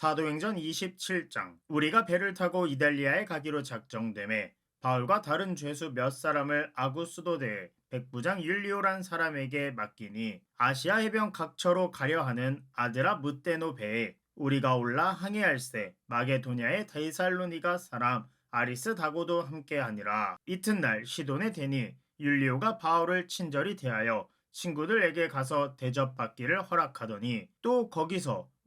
사도행전 27장. 우리가 배를 타고 이달리아에 가기로 작정됨에 바울과 다른 죄수 몇 사람을 아구스도대에 백부장 율리오란 사람에게 맡기니 아시아 해변 각처로 가려 하는 아드라 무테노 배에 우리가 올라 항해할세 마게도냐의 데이살로니가 사람 아리스 다고도 함께하니라. 이튿날 시돈에 대니 율리오가 바울을 친절히 대하여 친구들에게 가서 대접받기를 허락하더니 또 거기서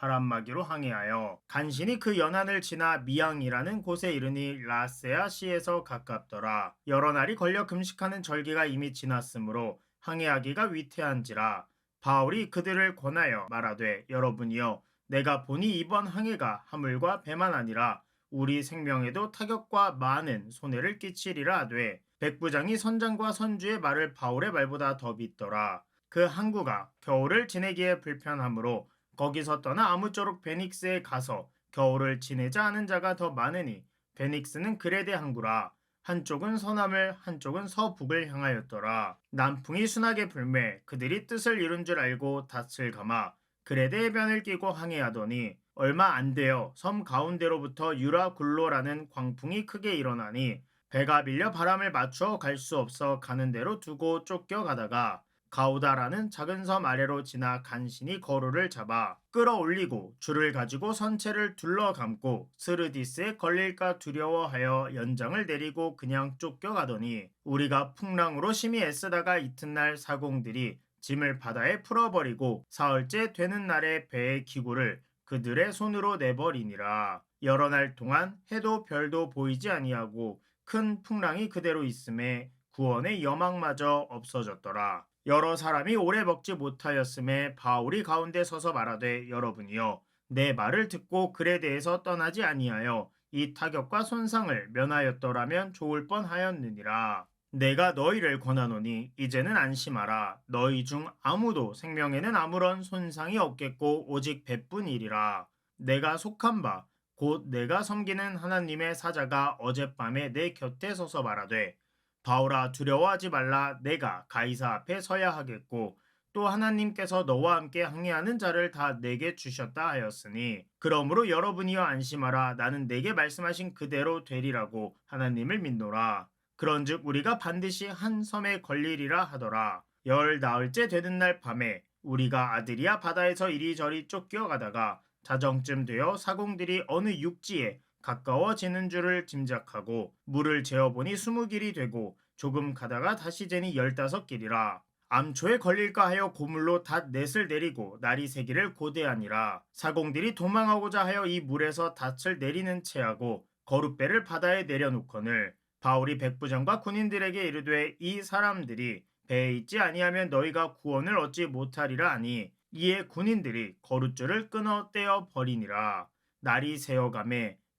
바람막이로 항해하여 간신히 그 연안을 지나 미앙이라는 곳에 이르니 라세아 시에서 가깝더라. 여러 날이 걸려 금식하는 절기가 이미 지났으므로 항해하기가 위태한지라. 바울이 그들을 권하여 말하되 여러분이여 내가 보니 이번 항해가 하물과 배만 아니라 우리 생명에도 타격과 많은 손해를 끼치리라 하되 백부장이 선장과 선주의 말을 바울의 말보다 더 믿더라. 그 항구가 겨울을 지내기에 불편하므로 거기서 떠나 아무쪼록 베닉스에 가서 겨울을 지내자 하는 자가 더 많으니 베닉스는 그레데 항구라. 한쪽은 서남을 한쪽은 서북을 향하였더라. 남풍이 순하게 불매 그들이 뜻을 이룬 줄 알고 닻을 감아 그레데 해변을 끼고 항해하더니 얼마 안 되어 섬 가운데로부터 유라굴로라는 광풍이 크게 일어나니 배가 밀려 바람을 맞추어 갈 수 없어 가는 대로 두고 쫓겨가다가 가우다라는 작은 섬 아래로 지나 간신히 거루를 잡아 끌어올리고 줄을 가지고 선체를 둘러감고 스르디스에 걸릴까 두려워하여 연장을 내리고 그냥 쫓겨가더니 우리가 풍랑으로 심히 애쓰다가 이튿날 사공들이 짐을 바다에 풀어버리고 사흘째 되는 날에 배의 기구를 그들의 손으로 내버리니라 여러 날 동안 해도 별도 보이지 아니하고 큰 풍랑이 그대로 있음에 구원의 여망마저 없어졌더라. 여러 사람이 오래 먹지 못하였음에 바울이 가운데 서서 말하되 여러분이여 내 말을 듣고 글에 대해서 떠나지 아니하여 이 타격과 손상을 면하였더라면 좋을 뻔하였느니라. 내가 너희를 권하노니 이제는 안심하라. 너희 중 아무도 생명에는 아무런 손상이 없겠고 오직 배뿐이리라. 내가 속한 바 곧 내가 섬기는 하나님의 사자가 어젯밤에 내 곁에 서서 말하되 바울아 두려워하지 말라. 내가 가이사 앞에 서야 하겠고 또 하나님께서 너와 함께 항해하는 자를 다 내게 주셨다 하였으니 그러므로 여러분이여 안심하라. 나는 내게 말씀하신 그대로 되리라고 하나님을 믿노라. 그런즉 우리가 반드시 한 섬에 걸리리라 하더라. 열 나흘째 되는 날 밤에 우리가 아드리아 바다에서 이리저리 쫓겨가다가 자정쯤 되어 사공들이 어느 육지에 가까워지는 줄을 짐작하고 물을 재어보니 스무 길이 되고 조금 가다가 다시 재니 열다섯 길이라. 암초에 걸릴까 하여 고물로 닷 넷을 내리고 날이 새기를 고대하니라. 사공들이 도망하고자 하여 이 물에서 닷을 내리는 채하고 거룻배를 바다에 내려놓거늘 바울이 백부장과 군인들에게 이르되 이 사람들이 배에 있지 아니하면 너희가 구원을 얻지 못하리라 하니 이에 군인들이 거룻줄을 끊어 떼어 버리니라. 날이 새어가매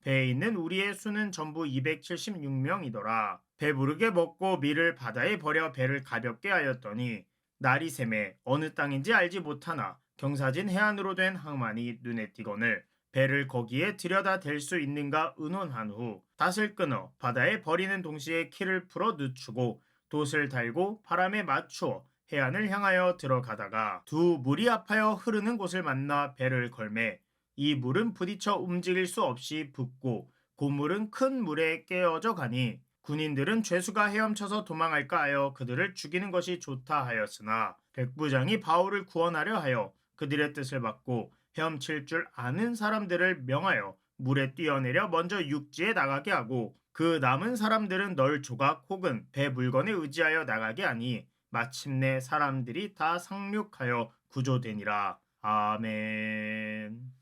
배에 있는 우리의 수는 전부 276명이더라. 배부르게 먹고 밀을 바다에 버려 배를 가볍게 하였더니 날이 샘에 어느 땅인지 알지 못하나 경사진 해안으로 된 항만이 눈에 띄거늘 배를 거기에 들여다 댈 수 있는가 의논한 후 닷을 끊어 바다에 버리는 동시에 키를 풀어 늦추고 돛을 달고 바람에 맞추어 해안을 향하여 들어가다가 두 물이 합하여 흐르는 곳을 만나 배를 걸매 이 물은 부딪혀 움직일 수 없이 붓고 고물은 큰 물에 깨어져 가니 군인들은 죄수가 헤엄쳐서 도망할까 하여 그들을 죽이는 것이 좋다 하였으나 백부장이 바울을 구원하려 하여 그들의 뜻을 받고 헤엄칠 줄 아는 사람들을 명하여 물에 뛰어내려 먼저 육지에 나가게 하고 그 남은 사람들은 널 조각 혹은 배 물건에 의지하여 나가게 하니 마침내 사람들이 다 상륙하여 구조되니라. 아멘.